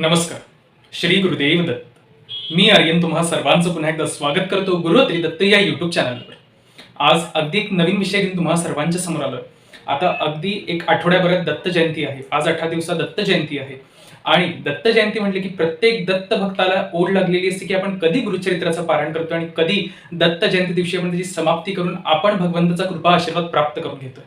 नमस्कार. श्री गुरुदेव दत्त. मी आर्यन तुम्हा सर्वांचं पुन्हा एकदा स्वागत करतो गुरुत्री दत्त या युट्यूब चॅनलवर आज अगदी एक नवीन विषय घेऊन तुम्हा सर्वांच्या समोर आलोय. आता अगदी एक आठवड्याभरात दत्त जयंती आहे. आज अठरा दिवसात दत्त जयंती आहे. आणि दत्त जयंती म्हटली की प्रत्येक दत्त भक्ताला ओढ लागलेली असते की आपण कधी गुरुचरित्राचं पारायण करतो आणि कधी दत्त जयंती दिवशी आपण त्याची समाप्ती करून आपण भगवंताचा कृपा आशीर्वाद प्राप्त करून घेतोय.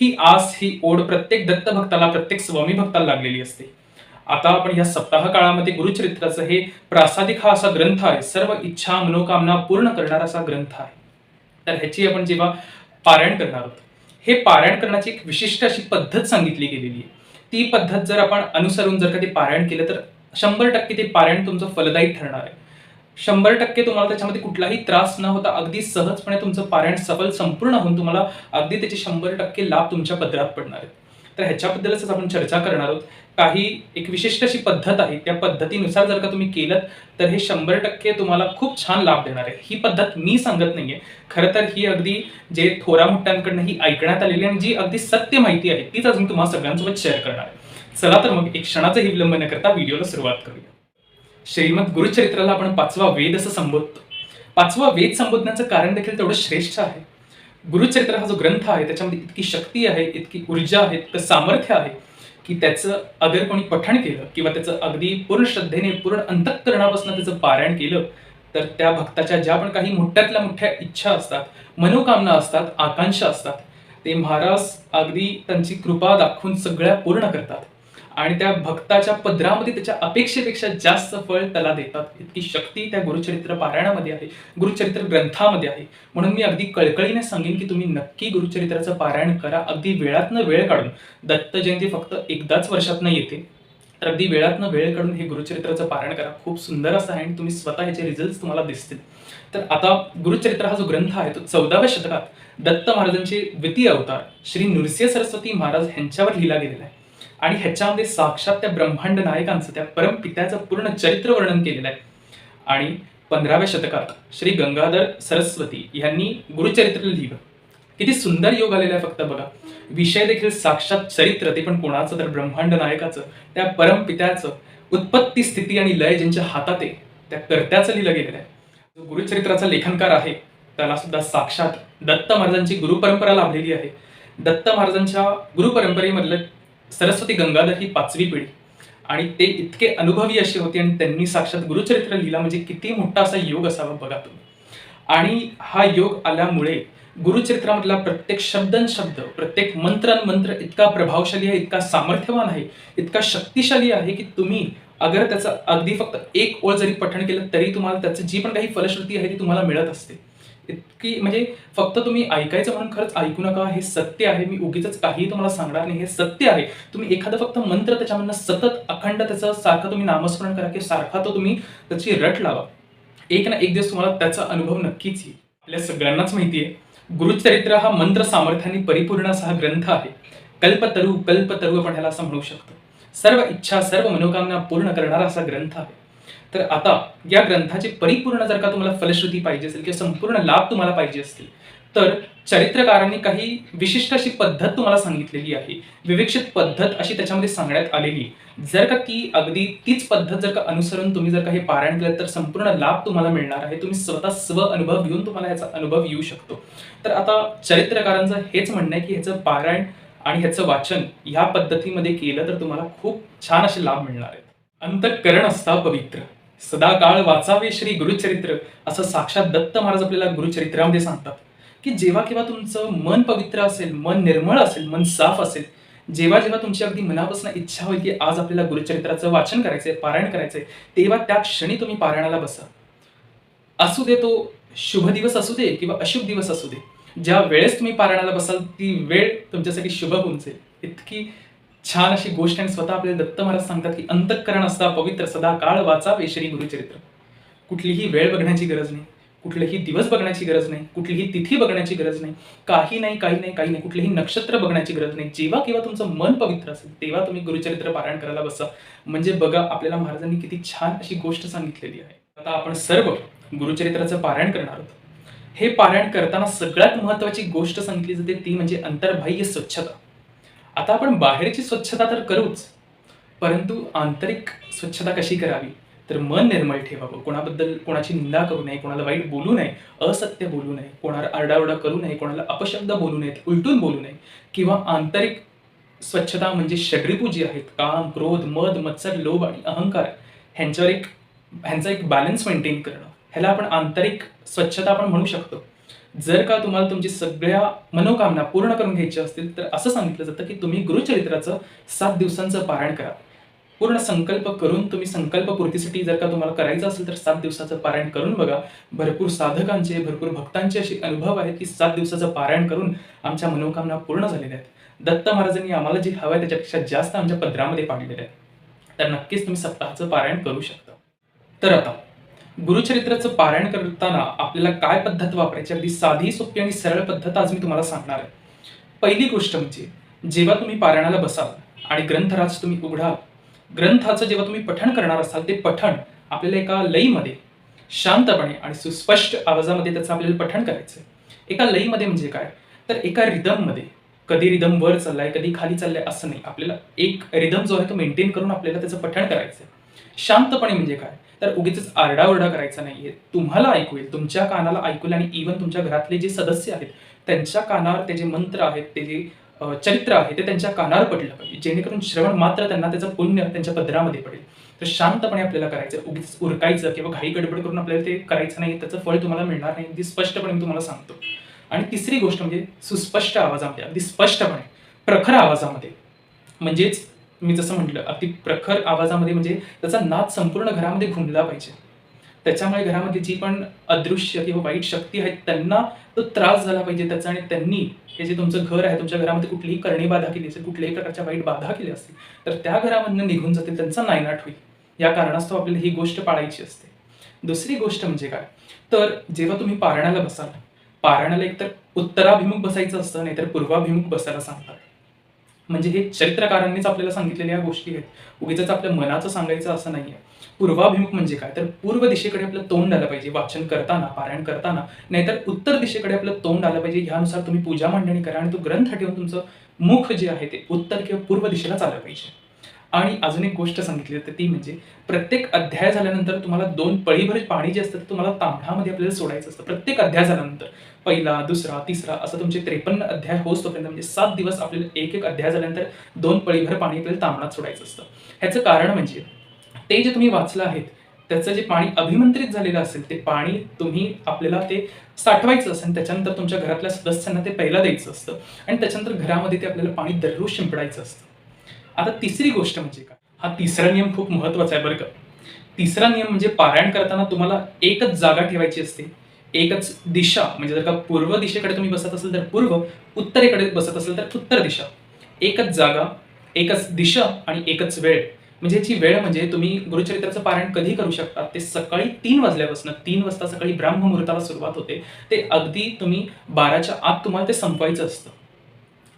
ही आस ही ओढ प्रत्येक दत्त भक्ताला प्रत्येक स्वामी भक्ताला लागलेली असते. आता आपण या सप्ताह काळामध्ये गुरुचरित्राचं हे प्रासादिक हा असा ग्रंथ आहे सर्व इच्छा मनोकामना पूर्ण करणारा असा ग्रंथ आहे. तर ह्याची आपण जेव्हा पारायण करणार आहोत हे पारायण करण्याची एक विशिष्ट अशी पद्धत सांगितली गेलेली आहे. ती पद्धत जर आपण अनुसरून जर का ते पारायण केलं तर शंभर टक्के ते पारायण तुमचं फलदायी ठरणार आहे. शंभर टक्के तुम्हाला त्याच्यामध्ये कुठलाही त्रास न होता अगदी सहजपणे तुमचं पारायण सफल संपूर्ण होऊन तुम्हाला अगदी त्याचे शंभर टक्के लाभ तुमच्या पदरात पडणार आहेत. तर ह्याच्याबद्दलच आपण चर्चा करणार आहोत. काही एक विशिष्ट अशी पद्धत आहे त्या पद्धतीनुसार जर का तुम्ही केलं तर हे शंभर टक्के तुम्हाला खूप छान लाभ देणार आहे. ही पद्धत मी सांगत नाहीये. खरं तर ही अगदी जे थोरा मोठ्यांकडनं ही ऐकण्यात आलेली आणि जी अगदी सत्य माहिती आहे तीच अजून तुम्हाला सगळ्यांसोबत शेअर करणार आहे. चला तर मग एक क्षणाचाही विलंब न करता व्हिडिओला सुरुवात करूया. श्रीमद गुरुचरित्राला आपण पाचवा वेद असं संबोधतो. पाचवा वेद संबोधण्याचं कारण देखील तेवढं श्रेष्ठ आहे. गुरुचरित्र हा जो ग्रंथ आहे त्याच्यामध्ये इतकी शक्ती आहे इतकी ऊर्जा आहे इतकं सामर्थ्य आहे. की त्याचं अगर कोणी पठण केलं किंवा त्याचं अगदी पूर्ण श्रद्धेने पूर्ण अंतःकरणापासून त्याचं पारायण केलं तर त्या भक्ताच्या ज्या पण काही मोठ्यातल्या मोठ्या इच्छा असतात मनोकामना असतात आकांक्षा असतात ते महाराज अगदी त्यांची कृपा दाखवून सगळ्या पूर्ण करतात. आणि त्या भक्ताच्या पदरामध्ये त्याच्या अपेक्षेपेक्षा जास्त फळ त्याला देतात. इतकी शक्ती त्या गुरुचरित्र पारायणामध्ये आहे गुरुचरित्र ग्रंथामध्ये आहे. म्हणून मी अगदी कळकळीने सांगेन की तुम्ही नक्की गुरुचरित्राचं पारायण करा. अगदी वेळातनं वेळ काढून. दत्त जयंती फक्त एकदाच वर्षातनं येते. तर अगदी वेळातनं वेळ काढून हे गुरुचरित्राचं पारायण करा. खूप सुंदर असं आहे आणि तुम्ही स्वतः ह्याचे रिझल्ट तुम्हाला दिसतील. तर आता गुरुचरित्र हा जो ग्रंथ आहे तो चौदाव्या शतकात दत्त महाराजांचे द्वितीय अवतार श्री नृसिंह सरस्वती महाराज यांच्यावर लिहिला गेलेला आहे. आणि ह्याच्यामध्ये साक्षात त्या ब्रह्मांड नायकांचं त्या परमपित्याचं पूर्ण चरित्र वर्णन केलेलं आहे. आणि पंधराव्या शतकात श्री गंगाधर सरस्वती यांनी गुरुचरित्र लिहिलं. किती सुंदर योग आलेला आहे फक्त बघा. विषय देखील साक्षात चरित्र ते पण कोणाचं तर ब्रह्मांड नायकाचं त्या परमपित्याचं उत्पत्ती स्थिती आणि लय ज्यांच्या हातात आहे त्या कर्त्याचं लिहिलं गेलेलं आहे. जो गुरुचरित्राचा लेखनकार आहे त्याला सुद्धा साक्षात दत्त महाराजांची गुरुपरंपरा लाभलेली आहे. दत्त महाराजांच्या गुरुपरंपरेमधलं सरस्वती गंगाधर ही पाचवी पिढी. आणि ते इतके अनुभवी असे होते आणि त्यांनी साक्षात गुरुचरित्र लिहिला म्हणजे किती मोठा असा योग असावा बघा तुम्ही. आणि हा योग आल्यामुळे गुरुचरित्रामधला प्रत्येक शब्दन शब्द प्रत्येक मंत्रन मंत्र इतका प्रभावशाली आहे इतका सामर्थ्यवान आहे इतका शक्तिशाली आहे की तुम्ही अगर त्याचं अगदी फक्त एक ओळ जरी पठण केलं तरी तुम्हाला त्याचं जी पण काही फलश्रुती आहे ती तुम्हाला मिळत असते. इतकी म्हणजे फक्त तुम्ही ऐकायचं म्हणून खरंच ऐकू नका हे सत्य आहे. मी उगीच काही तुम्हाला सांगणार नाही. हे सत्य आहे. तुम्ही एखादं फक्त मंत्र त्याच्यामधनं सतत अखंड त्याचं सारखं तुम्ही नामस्मरण करा की सारखा तो तुम्ही त्याची रट लावा. एक ना एक दिवस तुम्हाला त्याचा अनुभव नक्कीच येईल. आपल्या सगळ्यांनाच माहिती आहे. गुरुचरित्र हा मंत्र सामर्थ्याने परिपूर्ण असा हा ग्रंथ आहे. कल्पतरू कल्पतरू आपण ह्याला असं म्हणू शकतो. सर्व इच्छा सर्व मनोकामना पूर्ण करणारा असा ग्रंथ आहे. तर आता या ग्रंथाची परिपूर्ण जर का तुम्हाला फलश्रुती पाहिजे असेल किंवा संपूर्ण लाभ तुम्हाला पाहिजे असतील तर चरित्रकारांनी काही विशिष्ट अशी पद्धत तुम्हाला सांगितलेली आहे. विवेक्षित पद्धत अशी त्याच्यामध्ये सांगण्यात आलेली. जर का ती अगदी तीच पद्धत जर का अनुसरून तुम्ही जर का हे पारायण केलं तर संपूर्ण लाभ तुम्हाला मिळणार आहे. तुम्ही स्वतः स्व अनुभव घेऊन तुम्हाला याचा अनुभव येऊ शकतो. तर आता चरित्रकारांचं हेच म्हणणं आहे की ह्याचं पारायण आणि ह्याचं वाचन ह्या पद्धतीमध्ये केलं तर तुम्हाला खूप छान असे लाभ मिळणार आहेत. अंतःकरण असता पवित्र. सदा काळ वाचावे श्री गुरुचरित्र असं साक्षात दत्त महाराज आपल्याला गुरुचरित्रामध्ये सांगतात. की जेव्हा केव्हा तुमचं मन पवित्र असेल मन निर्मळ असेल मन साफ असेल जेव्हा जेव्हा तुमची अगदी मनापासून इच्छा होईल की आज आपल्याला गुरुचरित्राचं वाचन करायचंय पारायण करायचंय तेव्हा त्या क्षणी तुम्ही पारायणाला बसा. असू दे तो शुभ दिवस असू दे किंवा अशुभ दिवस असू दे ज्या वेळेस तुम्ही पारायणाला बसाल ती वेळ तुमच्यासाठी शुभ होऊन जाईल. इतकी छान अशी गोष्ट आणि स्वतः आपल्याला दत्त महाराज सांगतात की अंतःकरण असता पवित्र सदा काळ वाचावे श्री गुरुचरित्र. कुठलीही वेळ बघण्याची गरज नाही कुठलेही दिवस बघण्याची गरज नाही कुठलीही तिथी बघण्याची गरज नाही काही नाही काही नाही काही नाही कुठलेही नक्षत्र बघण्याची गरज नाही. जेव्हा केव्हा तुमचं मन पवित्र असेल तेव्हा तुम्ही गुरुचरित्र पारायण करायला बसा. म्हणजे बघा आपल्याला महाराजांनी किती छान अशी गोष्ट सांगितलेली आहे. आता आपण सर्व गुरुचरित्राचं पारायण करणार आहोत. हे पारायण करताना सगळ्यात महत्वाची गोष्ट सांगितली जाते ती म्हणजे अंतर्बाह्य स्वच्छता. आता आपण बाहेरची स्वच्छता तर करूच परंतु आंतरिक स्वच्छता कशी करावी? तर मन निर्मळ ठेवावं. कोणाबद्दल कोणाची निंदा करू नये कोणाला वाईट बोलू नये असत्य बोलू नये कोणाला आरडाओरडा करू नये कोणाला अपशब्द बोलू नयेत उलटून बोलू नये किंवा आंतरिक स्वच्छता म्हणजे षड्रिपू आहेत काम क्रोध मद मत्सर लोभ आणि अहंकार ह्यांच्यावर एक ह्यांचा एक बॅलन्स मेंटेन करणं. ह्याला आपण आंतरिक स्वच्छता आपण म्हणू शकतो. जर का तुम्हाला तुमची सगळ्या मनोकामना पूर्ण करून घ्यायची असतील तर असं सांगितलं जातं की तुम्ही गुरुचरित्राचं सात दिवसांचं पारायण करा. पूर्ण संकल्प करून तुम्ही संकल्पपूर्तीसाठी जर का तुम्हाला करायचं असेल तर सात दिवसाचं पारायण करून बघा. भरपूर साधकांचे भरपूर भक्तांचे असे अनुभव आहेत की सात दिवसाचं पारायण करून आमच्या मनोकामना पूर्ण झालेल्या आहेत. दत्त महाराजांनी आम्हाला जे हवं आहे त्याच्यापेक्षा जास्त आमच्या पदरामध्ये पाडलेले आहेत. तर नक्कीच तुम्ही सप्ताहाचं पारायण करू शकता. तर आता गुरुचरित्राचं पारायण करताना आपल्याला काय पद्धत वापरायची? अगदी साधी सोपी आणि सरळ पद्धत आज मी तुम्हाला सांगणार आहे. पहिली गोष्ट म्हणजे जेव्हा तुम्ही पारायणाला बसाल आणि ग्रंथराज तुम्ही उघडाल ग्रंथाचं जेव्हा तुम्ही पठण करणार असाल ते पठण आपल्याला एका लईमध्ये शांतपणे आणि सुस्पष्ट आवाजामध्ये त्याचं आपल्याला पठण करायचं आहे एका लईमध्ये म्हणजे काय? तर एका रिदममध्ये कधी रिदम वर चाललाय कधी खाली चाललाय असं नाही. आपल्याला एक रिदम जो आहे तो मेंटेन करून आपल्याला त्याचं पठण करायचं आहे शांतपणे म्हणजे काय? तर उगीच आरडाओरडा करायचा नाहीये. तुम्हाला ऐकू येईल. तुमच्या कानाला ऐकू येईल आणि इव्हन तुमच्या घरातले जे सदस्य आहेत त्यांच्या कानावर ते जे मंत्र आहेत ते जे चरित्र आहे ते त्यांच्या कानावर पडलं पाहिजे. जेणेकरून श्रवण मात्र त्यांना त्याचं पुण्य त्यांच्या पदरामध्ये पडेल. तर शांतपणे आपल्याला करायचं उगीच उरकायचं किंवा घाई गडबड करून आपल्याला ते करायचं नाही त्याचं फळ तुम्हाला मिळणार नाही अगदी स्पष्टपणे मी तुम्हाला सांगतो. आणि तिसरी गोष्ट म्हणजे सुस्पष्ट आवाजामध्ये अगदी स्पष्टपणे प्रखर आवाजामध्ये. म्हणजेच मी जसं म्हटलं अगदी प्रखर आवाजामध्ये म्हणजे त्याचा नाद संपूर्ण घरामध्ये घुमला पाहिजे. त्याच्यामुळे घरामध्ये जी पण अदृश्य किंवा वाईट शक्ती आहेत त्यांना तो त्रास झाला पाहिजे त्याचा आणि त्यांनी हे जे तुमचं घर आहे तुमच्या घरामध्ये कुठलीही करणी बाधा केली असेल कुठल्याही प्रकारच्या वाईट बाधा केल्या असतील तर त्या घरामधनं निघून जातील त्यांचा नायनाट होईल. या कारणास्तव आपल्याला ही गोष्ट पाळायची असते. दुसरी गोष्ट म्हणजे काय? तर जेव्हा तुम्ही पारणाला बसाल पारण्याला एकतर उत्तराभिमुख बसायचं असतं नाहीतर पूर्वाभिमुख बसायला सांगतात. म्हणजे हे चरित्रकारांनीच आपल्याला सांगितलेल्या या गोष्टी आहेत. उगीच आपल्या मनाचं सांगायचं असं नाहीये. पूर्वाभिमुख म्हणजे काय? तर पूर्व दिशेकडे आपलं तोंड आलं पाहिजे वाचन करताना पारायण करताना. नाहीतर उत्तर दिशेकडे आपलं तोंड आलं पाहिजे ह्यानुसार तुम्ही पूजा मांडणी करा आणि तो ग्रंथ ठेवून तुमचं मुख जे आहे ते उत्तर किंवा पूर्व दिशेलाच आलं पाहिजे. आणि अजून एक गोष्ट सांगितली जाते ती म्हणजे प्रत्येक अध्याय झाल्यानंतर तुम्हाला दोन पळीभर पाणी जे असतं ते तुम्हाला तांबडामध्ये आपल्याला सोडायचं असतं. प्रत्येक अध्याय झाल्यानंतर. पहिला दुसरा तिसरा असं तुमचे त्रेपन्न अध्याय होस म्हणजे सात दिवस आपल्याला एक एक अध्याय झाल्यानंतर दोन पळीभर पाणी आपल्याला तांबडात सोडायचं असतं. ह्याचं कारण म्हणजे ते जे तुम्ही वाचलं आहेत त्याचं जे पाणी अभिमंत्रित झालेलं असेल ते पाणी तुम्ही आपल्याला ते साठवायचं असेल त्याच्यानंतर तुमच्या घरातल्या सदस्यांना ते पहिला द्यायचं असतं. आणि त्याच्यानंतर घरामध्ये ते आपल्याला पाणी दररोज शिंपडायचं असतं. आता तिसरी गोष्ट म्हणजे काय? हा तिसरा नियम खूप महत्त्वाचा आहे बरं का. तिसरा नियम म्हणजे पारायण करताना तुम्हाला एकच जागा ठेवायची असते. एकच दिशा म्हणजे जर का पूर्व दिशेकडे तुम्ही बसत असेल तर पूर्व उत्तरेकडे बसत असेल तर उत्तर दिशा. एकच जागा एकच दिशा आणि एकच वेळ. म्हणजे याची वेळ म्हणजे तुम्ही गुरुचरित्राचं पारायण कधी करू शकता? ते सकाळी तीन वाजल्यापासून तीन वाजता सकाळी ब्राह्ममुहूर्ताला सुरुवात होते. ते अगदी तुम्ही बाराच्या आत तुम्हाला ते संपवायचं असतं.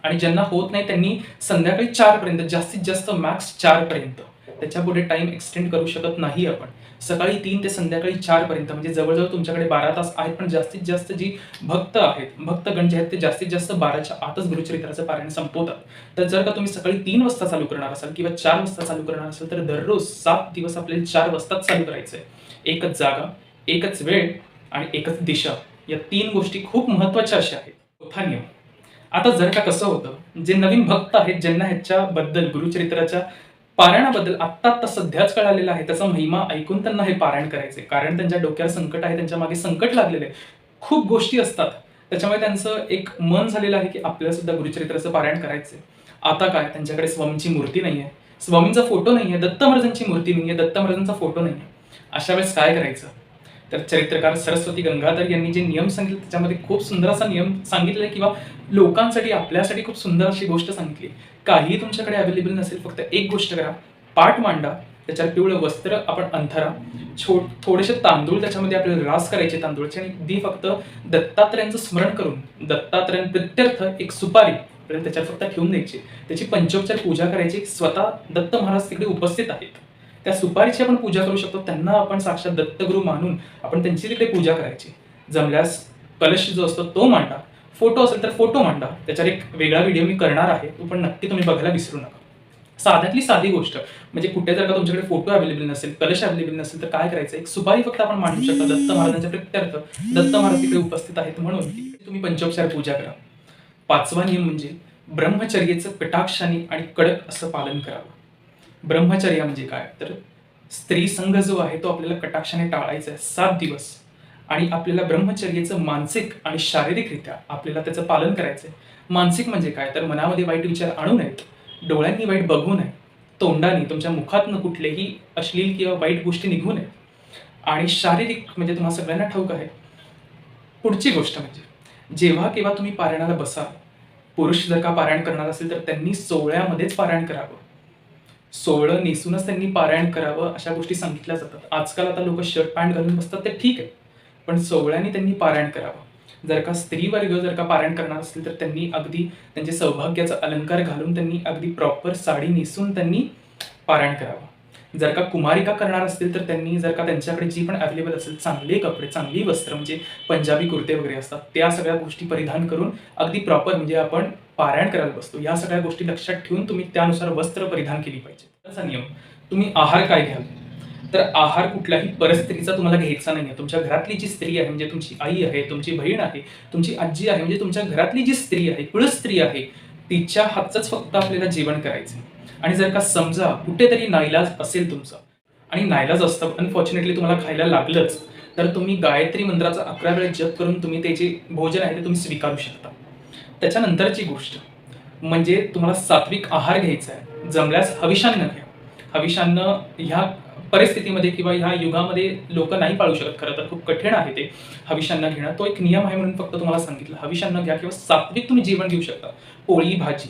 आणि ज्यांना होत नाही त्यांनी संध्याकाळी चारपर्यंत जास्तीत जास्त मॅक्स चार पर्यंत त्याच्या पुढे टाइम एक्सटेंड करू शकत नाही आपण. सकाळी तीन ते संध्याकाळी चारपर्यंत म्हणजे जवळजवळ तुमच्याकडे बारा तास आहेत पण जास्तीत जास्त जी भक्त आहेत भक्तगण जे आहेत ते जास्तीत जास्त बाराच्या आतच गुरुचरित्राचं पारायण संपवतात. तर जर का तुम्ही सकाळी तीन वाजता चालू करणार असाल किंवा चार वाजता चालू करणार असाल तर दररोज सात दिवस आपल्याला चार वाजताच चालू करायचं आहे एकच जागा एकच वेळ आणि एकच दिशा. या तीन गोष्टी खूप महत्त्वाच्या अशा आहेत. चौथा नियम. आता जर का कसं होतं जे नवीन भक्त आहेत ज्यांना ह्याच्याबद्दल गुरुचरित्राच्या पारायणाबद्दल आत्ता आत्ता सध्याच कळालेलं आहे त्याचा महिमा ऐकून त्यांना हे पारायण करायचे कारण त्यांच्या डोक्यावर संकट आहे त्यांच्या मागे संकट लागलेले खूप गोष्टी असतात. त्याच्यामुळे त्यांचं एक मन झालेलं आहे की आपल्याला सुद्धा गुरुचरित्राचं पारायण करायचंय. आता काय? त्यांच्याकडे स्वामींची मूर्ती नाहीये. स्वामींचा फोटो नाहीये. दत्त महाराजांची मूर्ती नाहीये. दत्त महाराजांचा फोटो नाहीये. अशा वेळेस काय करायचं? तर चरित्रकार सरस्वती गंगाधर यांनी जे नियम सांगितले त्याच्यामध्ये खूप सुंदर असा नियम सांगितलेला आहे किंवा लोकांसाठी आपल्यासाठी खूप सुंदर अशी गोष्ट सांगितली काही तुमच्याकडे अवेलेबल नसेल फक्त एक गोष्ट करा. पाठ मांडा त्याच्यावर पिवळं वस्त्र आपण अंथरा. छो थोडेसे तांदूळ त्याच्यामध्ये आपल्याला रास करायचे तांदूळचे आणि दी फक्त दत्तात्रयांचं स्मरण करून दत्तात्रयांप्रित्यर्थ एक सुपारी त्याच्यावर फक्त ठेवून द्यायची. त्याची पंचोपचार पूजा करायची. स्वतः दत्त महाराज तिकडे उपस्थित आहेत. त्या सुपारीची आपण पूजा करू शकतो. त्यांना आपण साक्षात दत्तगुरू मानून आपण त्यांची तिकडे पूजा करायची. जमल्यास कलश जो असतो तो मांडा. फोटो असेल तर फोटो मांडा. त्याच्यावर एक वेगळा व्हिडिओ मी करणार आहे. तो पण नक्की तुम्ही बघायला विसरू नका. साध्यातली साधी गोष्ट. म्हणजे कुठे जर का तुमच्याकडे फोटो अवेलेबल नसेल कलश अवेलेबल नसेल तर काय करायचं? एक सुपारी फक्त आपण मांडू शकतो. दत्त महाराजांच्या प्रत्यर्थ दत्त महाराज तिकडे उपस्थित आहेत म्हणून तुम्ही पंचोपचार पूजा करा. पाचवा नियम म्हणजे ब्रह्मचर्याचं कटाक्षाने आणि कडक असं पालन करावं. ब्रह्मचर्य म्हणजे काय? तर स्त्री संघ जो आहे तो आपल्याला कटाक्षाने टाळायचा आहे सात दिवस. आणि आपल्याला ब्रह्मचर्याचं मानसिक आणि शारीरिकरित्या आपल्याला त्याचं पालन करायचं आहे. मानसिक म्हणजे काय? तर मनामध्ये वाईट विचार आणू नयेत. डोळ्यांनी वाईट बघू नये. तोंडाने तुमच्या मुखातनं कुठलेही अश्लील किंवा वाईट गोष्टी निघू नयेत. आणि शारीरिक म्हणजे तुम्हाला सगळ्यांना ठाऊक आहे. पुढची गोष्ट म्हणजे जेव्हा केव्हा तुम्ही पारायणाला बसाल पुरुष जर का पारायण करणार असेल तर त्यांनी सोहळ्यामध्येच पारायण करावं. सोहळं नेसूनच त्यांनी पारायण करावं अशा गोष्टी सांगितल्या जातात. आजकाल आता लोक शर्ट पॅन्ट घालून बसतात ते ठीक आहे. पण सोहळ्याने त्यांनी पारायण करावं. जर का स्त्री वर्ग जर का पारायण करणार असतील तर त्यांनी अगदी त्यांचे सौभाग्याचा अलंकार घालून त्यांनी अगदी प्रॉपर साडी नेसून त्यांनी पारायण करावं. जर का कुमारिका करणार असतील तर त्यांनी जर का त्यांच्याकडे जी पण अवेलेबल असेल चांगले कपडे चांगली वस्त्र म्हणजे पंजाबी कुर्ते वगैरे असतात त्या सगळ्या गोष्टी परिधान करून अगदी प्रॉपर म्हणजे आपण पारायण करायला बसतो. या सगळ्या गोष्टी लक्षात ठेवून तुम्ही त्यानुसार वस्त्र परिधान केली पाहिजे. त्याचा नियम तुम्ही आहार काय घ्याल? तर आहार कुठल्याही परिस्थितीचा तुम्हाला घ्यायचा नाही आहे तुमच्या घरातली जी स्त्री आहे म्हणजे तुमची आई आहे तुमची बहीण आहे तुमची आजी आहे म्हणजे तुमच्या घरातली जी स्त्री आहे कुळ स्त्री आहे तिच्या हातचंच फक्त आपल्याला जेवण करायचं आणि जर का समजा कुठेतरी नाईलाज असेल तुमचा आणि नाईलाज असतं अनफॉर्च्युनेटली तुम्हाला खायला लागलंच तर तुम्ही गायत्री मंत्राचा अकरा वेळा जप करून तुम्ही ते जे भोजन आहे ते तुम्ही स्वीकारू शकता. त्याच्यानंतरची गोष्ट म्हणजे तुम्हाला सात्विक आहार घ्यायचा आहे. जमल्यास हविषान्न घ्या. हविषान्न ह्या परिस्थितीमध्ये किंवा ह्या युगामध्ये लोक नाही पाळू शकत खरं तर खूप कठीण आहे ते हविषान्न घेणं. तो एक नियम आहे म्हणून फक्त तुम्हाला सांगितलं. हविषान्न घ्या किंवा सात्विक तुम्ही जेवण घेऊ शकता. पोळी भाजी.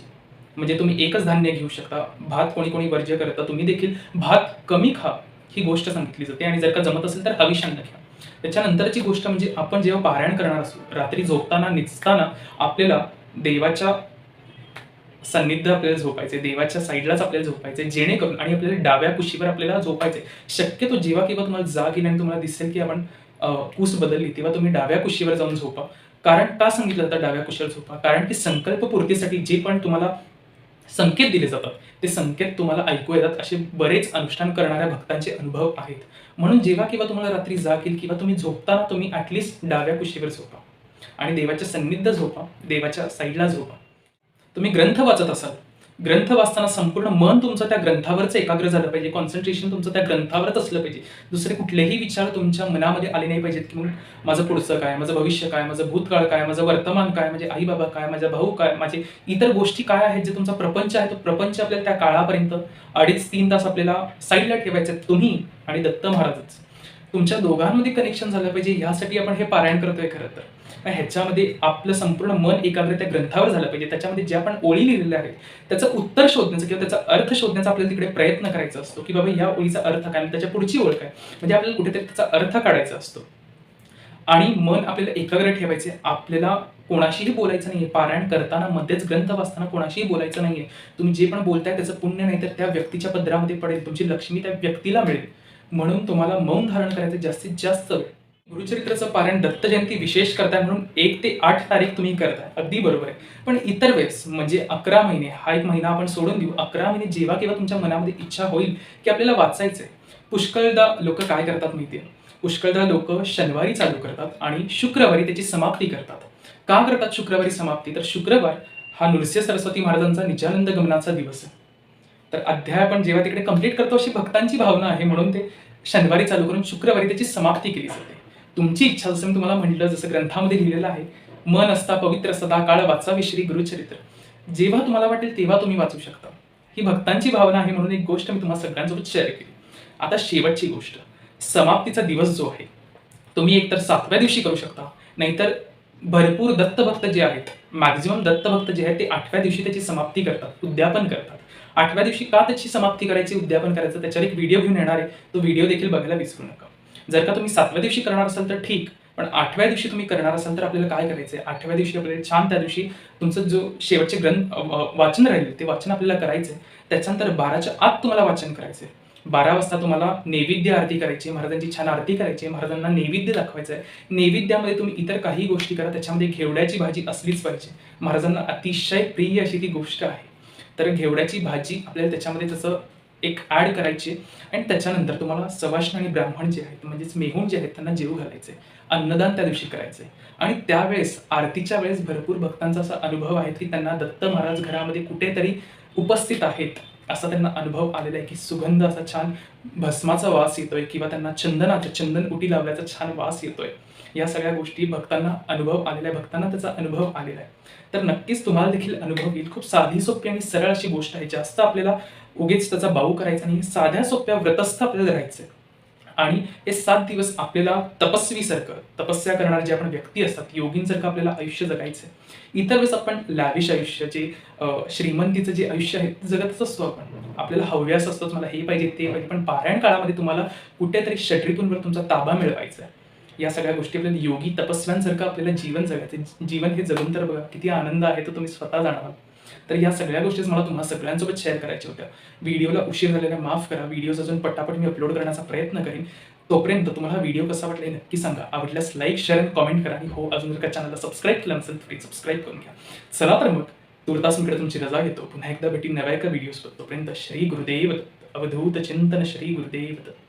म्हणजे तुम्ही एकच धान्य घेऊ शकता भात कोणी कोणी वर्ज्य करता तुम्ही देखील भात कमी खा ही गोष्ट सांगितली जाते. आणि जर का जमत असेल तर हविशांना घ्या त्याच्यानंतरची गोष्ट म्हणजे आपण जेव्हा पारायण करणार असू रात्री झोपताना निचताना आपल्याला देवाच्या सान्निध्य आपल्याला झोपायचे देवाच्या साईडलाच आपल्याला झोपायचे जेणेकरून आणि आपल्याला डाव्या कुशीवर आपल्याला झोपायचे. शक्यतो जेव्हा किंवा तुम्हाला जाग येईल आणि तुम्हाला दिसेल की आपण कूस बदलली तेव्हा तुम्ही डाव्या कुशीवर जाऊन झोपा. कारण का सांगितलं जातं डाव्या कुशीवर झोपा? कारण की संकल्प पूर्तीसाठी जे पण तुम्हाला संकेत दिले जातात. ते संकेत तुम्हाला ऐकू येतात. असे बरेच अनुष्ठान करणाऱ्या भक्तांचे अनुभव आहेत. म्हणून जेव्हा किंवा तुम्हाला रात्री जाग येईल किंवा तुम्ही झोपताना तुम्ही ॲटलिस्ट डाव्या कुशीवर झोपा. आणि देवाच्या सन्निध झोपा. देवाच्या साईडला झोपा. तुम्ही ग्रंथ वाचत असाल. ग्रंथ वाचताना संपूर्ण मन तुमचं त्या ग्रंथावरच एकाग्र झालं पाहिजे. कॉन्सन्ट्रेशन तुमचं त्या ग्रंथावरच असलं पाहिजे. दुसरे कुठलेही विचार तुमच्या मनामध्ये आले नाही पाहिजेत की मग माझं पुढचं काय माझं भविष्य काय माझं भूतकाळ काय माझं वर्तमान काय माझे आई बाबा काय माझा भाऊ काय माझे इतर गोष्टी काय आहेत जे तुमचा प्रपंच आहे तो प्रपंच आपल्याला त्या काळापर्यंत अडीच तीन तास आपल्याला साईडला ठेवायचे तुम्ही आणि दत्त महाराजच. तुमच्या दोघांमध्ये कनेक्शन झालं पाहिजे. यासाठी आपण हे पारायण करतोय खरं तर. मग ह्याच्यामध्ये आपलं संपूर्ण मन एकाग्र त्या ग्रंथावर झालं पाहिजे. त्याच्यामध्ये ज्या आपण ओळी लिहिलेल्या आहेत त्याचं उत्तर शोधण्याचं किंवा त्याचा अर्थ शोधण्याचा आपल्याला तिकडे प्रयत्न करायचा असतो की बाबा ह्या ओळीचा अर्थ काय? आणि त्याच्या पुढची ओळख काय? म्हणजे आपल्याला कुठेतरी त्याचा अर्थ काढायचा असतो. आणि मन आपल्याला एकाग्र ठेवायचे. आपल्याला कोणाशीही बोलायचं नाहीये. पारायण करताना मध्येच ग्रंथ वाचताना कोणाशीही बोलायचं नाहीये. तुम्ही जे पण बोलताय त्याचं पुण्य नाही तर त्या व्यक्तीच्या पदरामध्ये पडेल. तुमची लक्ष्मी त्या व्यक्तीला मिळेल. म्हणून तुम्हाला मौन धारण करायचं जास्तीत जास्त गुरुचरित्राचं पारण दत्त जयंती विशेष करताय म्हणून एक ते आठ तारीख तुम्ही करताय. अगदी बरोबर आहे. पण इतर वेळेस म्हणजे अकरा महिने हा एक महिना आपण सोडून देऊ. अकरा महिने जेव्हा केव्हा तुमच्या मनामध्ये इच्छा होईल की आपल्याला वाचायचंय. पुष्कळदा लोक काय करतात माहितीये? पुष्कळदा लोक शनिवारी चालू करतात आणि शुक्रवारी त्याची समाप्ती करतात. का करतात शुक्रवारी समाप्ती? तर शुक्रवार हा नृसिंह सरस्वती महाराजांचा निजानंद गमनाचा दिवस आहे. तर अध्याय आपण जेव्हा तिकडे कंप्लीट करतो अशी भक्तांची भावना आहे म्हणून ते शनिवारी चालू करून शुक्रवारी त्याची समाप्ती केली जाते. तुमची इच्छा जसं मी तुम्हाला म्हटलं जसं ग्रंथामध्ये लिहिलेलं आहे मन असता पवित्र सदा काळ वाचावी श्री गुरुचरित्र. जेव्हा तुम्हाला वाटेल तेव्हा तुम्ही वाचू शकता. ही भक्तांची भावना आहे म्हणून एक गोष्ट मी तुम्हाला सगळ्यांसोबत शेअर केली. आता शेवटची गोष्ट. समाप्तीचा दिवस जो आहे तुम्ही एकतर सातव्या दिवशी करू शकता नाहीतर भरपूर दत्तभक्त जे आहेत मॅक्झिमम दत्तभक्त जे आहेत ते आठव्या दिवशी त्याची समाप्ती करतात उद्यापन करतात. आठव्या दिवशी का त्याची समाप्ती करायची उद्यापन करायचं त्याच्यावर एक व्हिडिओ घेऊन येणार आहे. तो व्हिडिओ देखील बघायला विसरू नका. जर का तुम्ही सातव्या दिवशी करणार असाल तर ठीक पण आठव्या दिवशी तुम्ही करणार असाल तर आपल्याला काय करायचं आहे आठव्या दिवशी आपल्याला छान त्या दिवशी तुमचं जो शेवटचे ग्रंथ वाचन राहील ते वाचन आपल्याला करायचं आहे त्याच्यानंतर बाराच्या आत तुम्हाला वाचन करायचं आहे बारा वाजता तुम्हाला नैवेद्य आरती करायची महाराजांची छान आरती करायची महाराजांना नैवेद्य दाखवायचं आहे नैवेद्यामध्ये तुम्ही इतर काही गोष्टी करा त्याच्यामध्ये घेवड्याची भाजी असलीच पाहिजे. महाराजांना अतिशय प्रिय अशी ती गोष्ट आहे. तर घेवड्याची भाजी आपल्याला त्याच्यामध्ये तसं एक ॲड करायची. आणि त्याच्यानंतर तुम्हाला सवाष्ण आणि ब्राह्मण जे आहेत म्हणजेच मेहून जे आहेत त्यांना जेव घालायचे अन्नदान त्या दिवशी करायचे आणि त्यावेळेस आरतीच्या वेळेस भरपूर भक्तांचा असा अनुभव आहे की त्यांना दत्त महाराज घरामध्ये कुठेतरी उपस्थित आहेत असा त्यांना अनुभव आलेला आहे की सुगंध असा छान भस्माचा वास येतोय किंवा त्यांना चंदनाच्या चंदन कुटी लावल्याचा छान वास येतोय. या सगळ्या गोष्टी भक्तांना अनुभव आलेला आहे भक्तांना त्याचा अनुभव आलेला आहे. तर नक्कीच तुम्हाला देखील अनुभव येईल. खूप साधी सोपी आणि सरळ अशी गोष्ट आहे. जास्त आपल्याला उगेच त्याचा बाऊ करायचा नाही साध्या सोप्या व्रतस्थ आपल्याला राहायचंय आणि हे सात दिवस आपल्याला तपस्वीसारखं तपस्या करणारे जे आपण व्यक्ती असतात योगींसारखं आपल्याला आयुष्य जगायचं इतर वेळेस आपण लॅविश आयुष्य जे श्रीमंतीचं जे आयुष्य आहे ते जगतच असतो आपण. आपल्याला हव्यास असतोच मला हे पाहिजे ते पाहिजे पण पारायण काळामध्ये तुम्हाला कुठेतरी शटरीतूनवर तुमचा ताबा मिळवायचा आहे. या सगळ्या गोष्टी आपल्याला योगी तपस्व्यांसारखं आपल्याला जीवन जगायचं जीवन हे जगून तर बघा किती आनंद आहे तो तुम्ही स्वतः जाणार तर या सगळ्या गोष्टीच मला तुम्हाला सगळ्यांसोबत शेअर करायच्या होत्या. व्हिडिओला उशीर झालेला माफ करा. व्हिडिओज अजून पटापट मी अपलोड करण्याचा प्रयत्न करेन. तोपर्यंत तुम्हाला हा व्हिडिओ कसा वाटला नक्की सांगा. आवडल्यास लाईक शेअर आणि कॉमेंट करा. आणि हो अजून जर का चॅनलला सबस्क्राईब केलं नसेल तरी सबस्क्राईब करून घ्या. चला तर मग तुर्तासूनकडे तुमची रजा घेतो. पुन्हा एकदा भेटी नव्या एका व्हिडिओ तोपर्यंत श्री गुरुदेव अवधूत चिंतन श्री गुरुदेव दत्त.